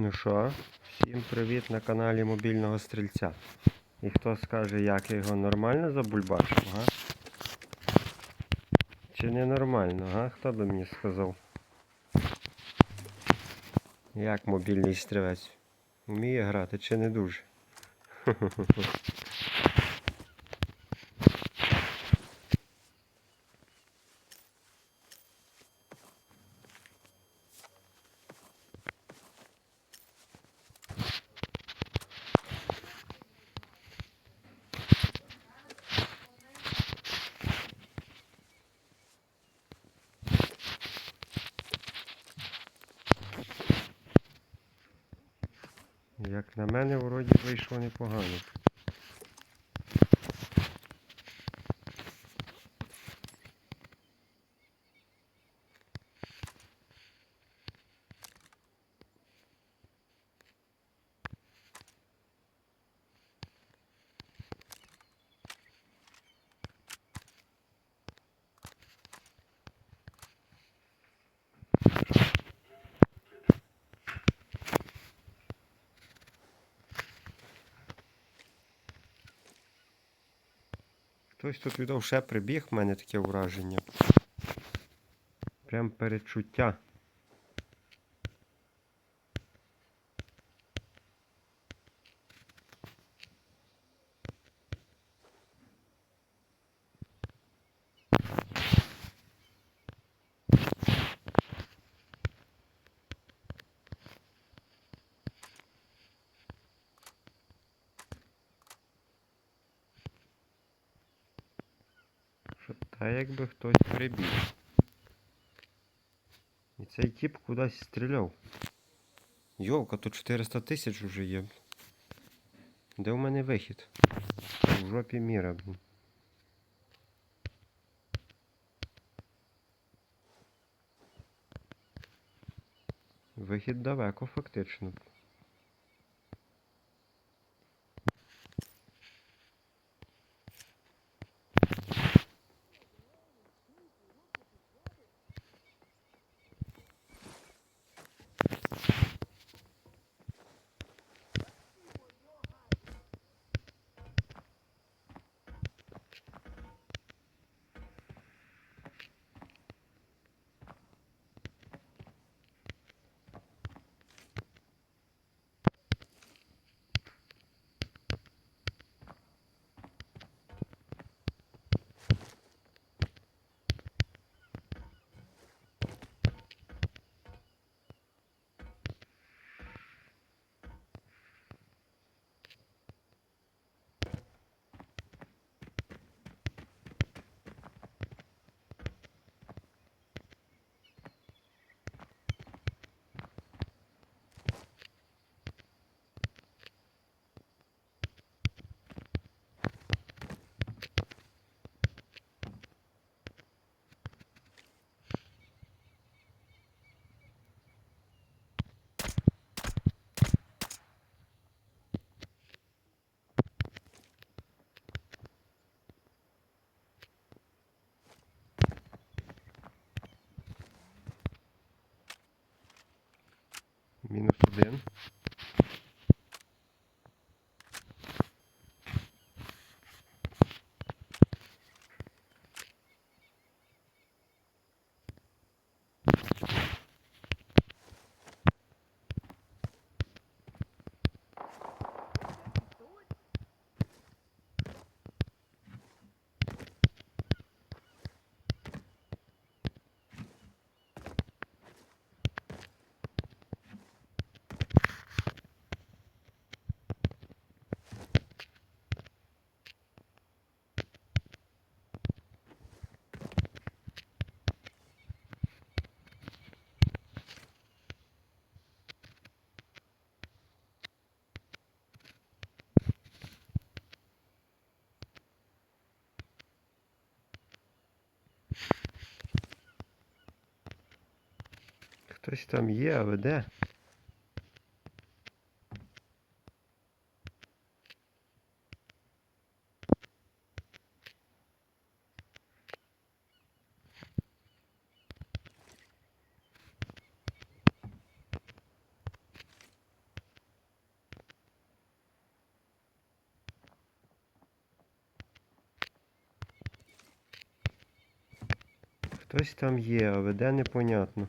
Ну що, всім привіт на каналі Мобільного Стрільця. І хто скаже, як я його нормально забульбачив, га? Чи не нормально, га? Хто би мені сказав? Як мобільний стрілець? Вміє грати чи не дуже? Як на мене, вроді вийшло непогано. Хтось тут віддав ще прибіг, в мене таке враження. Прям перечуття. Що та якби хтось прибіг. І цей тип кудись стріляв. Йолка, тут 400 тисяч уже є. Де у мене вихід? В жопі міра, блін. Вихід далеко, фактично. then. Хтось там є, але де? Хтось там є, але де непонятно.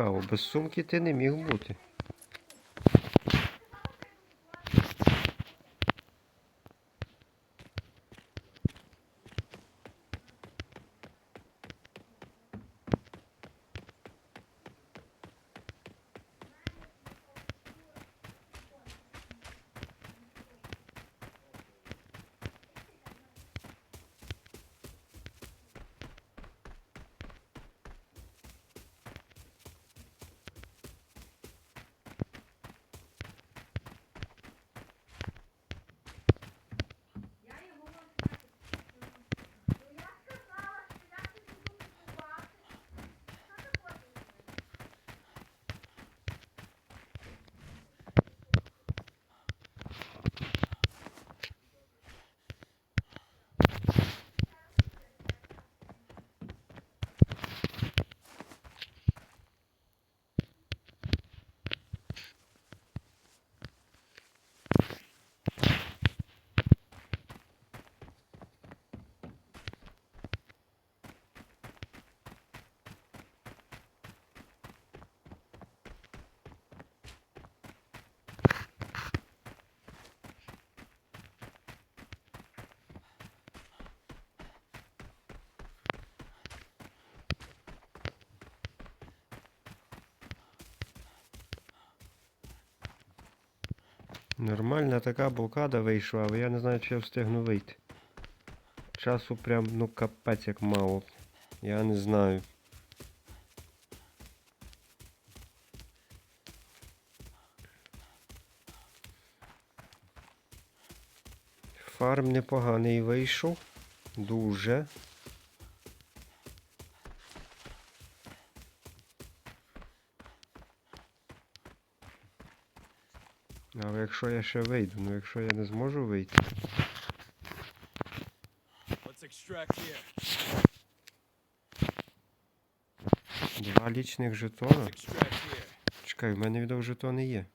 Цікаво, без сумки ти не міг бути. Нормальна така блокада вийшла, але я не знаю, чи я встигну вийти. Часу прям, ну капець як мало. Я не знаю. Фарм непоганий вийшов. Дуже. Але якщо я ще вийду, ну якщо я не зможу вийти. Два лічних жетона. Чекай, в мене відео жетони є.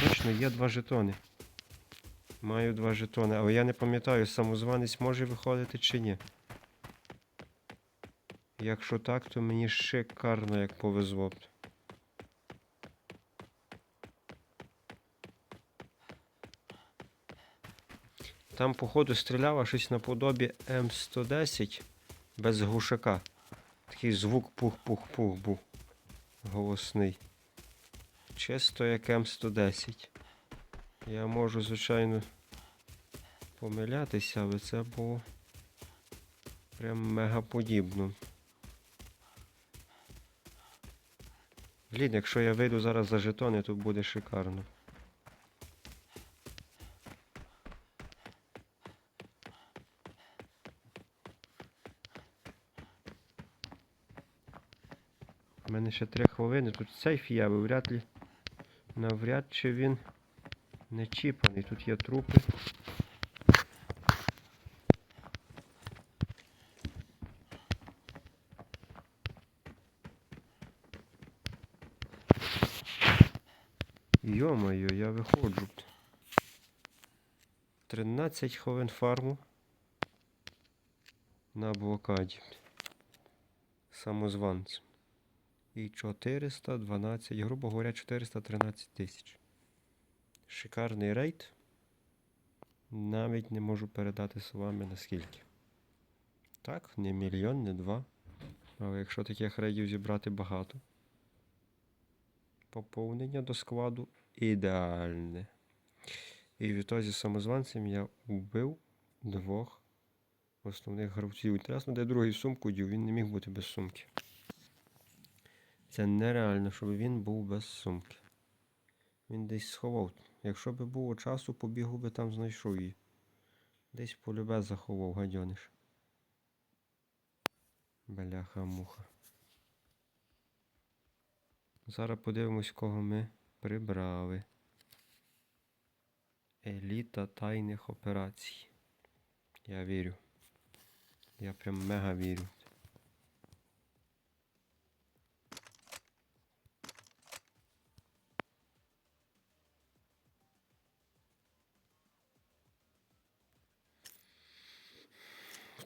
Точно, є два жетони. Маю два жетони, але я не пам'ятаю, самозванець може виходити чи ні. Якщо так, то мені шикарно як повезло. б. Там, походу, стріляла щось наподобі М110 без глушака. Такий звук пух-пух-пух був. Голосний. Чисто як М110. Я можу, звичайно, помилятися, але це було прям мегаподібно. Блін, якщо я вийду зараз за жетони, то буде шикарно. У мене ще три хвилини. Тут є, але вряд ли. Навряд чи він не чіпаний. Тут є трупи. Йо-моє, я виходжу. 13 хвилин фарму. на блокаді. Самозванцем. І 412, грубо говоря, 413 тисяч. Шикарний рейд. Навіть не можу передати словами наскільки. Так, не мільйон, не два. Але якщо таких рейдів зібрати багато. Поповнення до складу ідеальне. І відтоді з самозванцем я вбив двох основних гравців. Інтересно, де другий сумку дів, він не міг бути без сумки. Це нереально, щоб він був без сумки. Він десь сховав. Якщо би було часу, побігу би там знайшов її. Десь полюбе заховав, гадьониш. Бляха-муха. Зараз подивимось, кого ми прибрали. Еліта тайних операцій. Я вірю. Я прям мега вірю.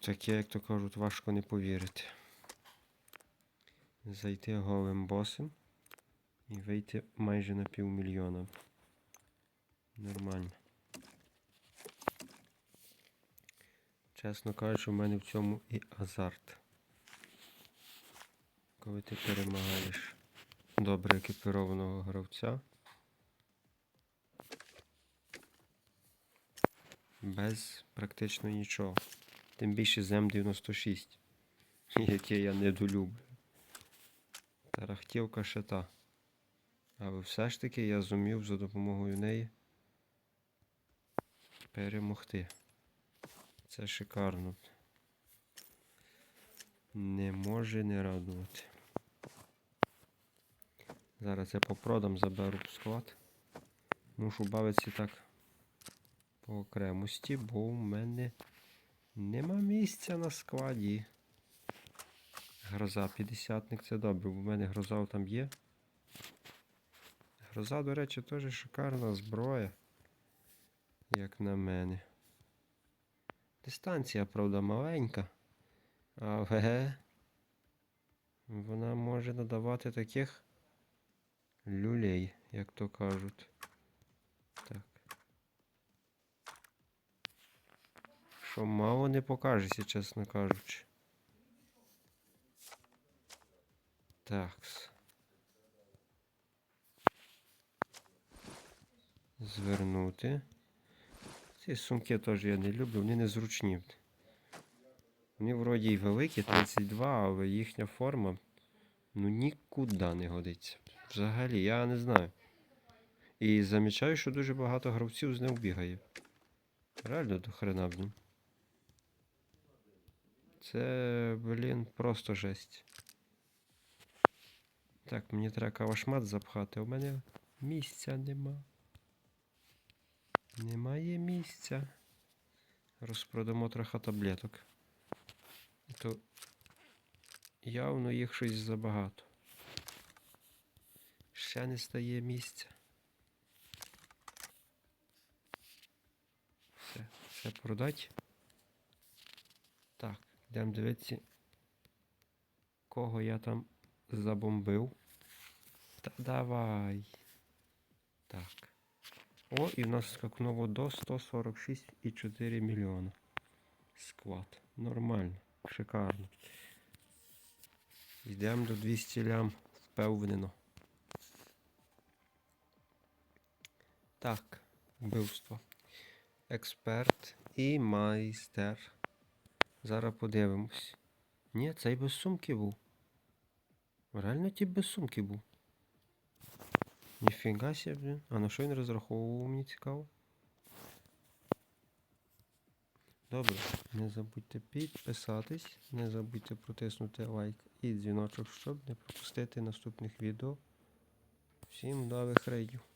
Таке, як то кажуть, важко не повірити. Зайти голим босом і вийти майже на півмільйона. Нормально. Чесно кажучи, у мене в цьому і азарт. Коли ти перемагаєш добре екіпірованого гравця. Без практично нічого. Тим більше з М96, яке я недолюблю. Тарахтівка ще та. Але все ж таки я зумів за допомогою неї перемогти. Це шикарно. Не може не радувати. Зараз я попродам, заберу в склад. Мушу бавитися так по окремості, бо у мене нема місця на складі. Гроза 50-ник це добре, бо в мене гроза там є. Гроза, до речі, теж шикарна зброя, як на мене. Дистанція, правда, маленька, але вона може надавати таких люлей, як то кажуть. Так. Що мало не покажеться, чесно кажучи. Так. Звернути. Ці сумки теж я не люблю, вони незручні. Вони вроді й великі, 32, але їхня форма ну нікуди не годиться. Взагалі, я не знаю. І замічаю, що дуже багато гравців з ним бігає. Реально до хрена, блін. Це, блін, просто жесть. Так, мені треба кавашмат запхати, у мене місця нема. Немає місця. Розпродамо трохи таблеток. То явно їх щось забагато. Ще не стає місця. Все, все продать. Так, йдемо дивитися, кого я там забомбив. Та давай. Так. О, і в нас скакнуло до 146,4 мільйона. Склад. Нормально, шикарно. Йдемо до 200 лям впевнено. Так, вбивство. Експерт і майстер. Зараз подивимось. Ні, цей без сумки був. Реально ті без сумки був. Ніфіга себе, блін. А на що він розраховував, мені цікаво. Добре, не забудьте підписатись, не забудьте протиснути лайк і дзвіночок, щоб не пропустити наступних відео. Всім нових рейдів.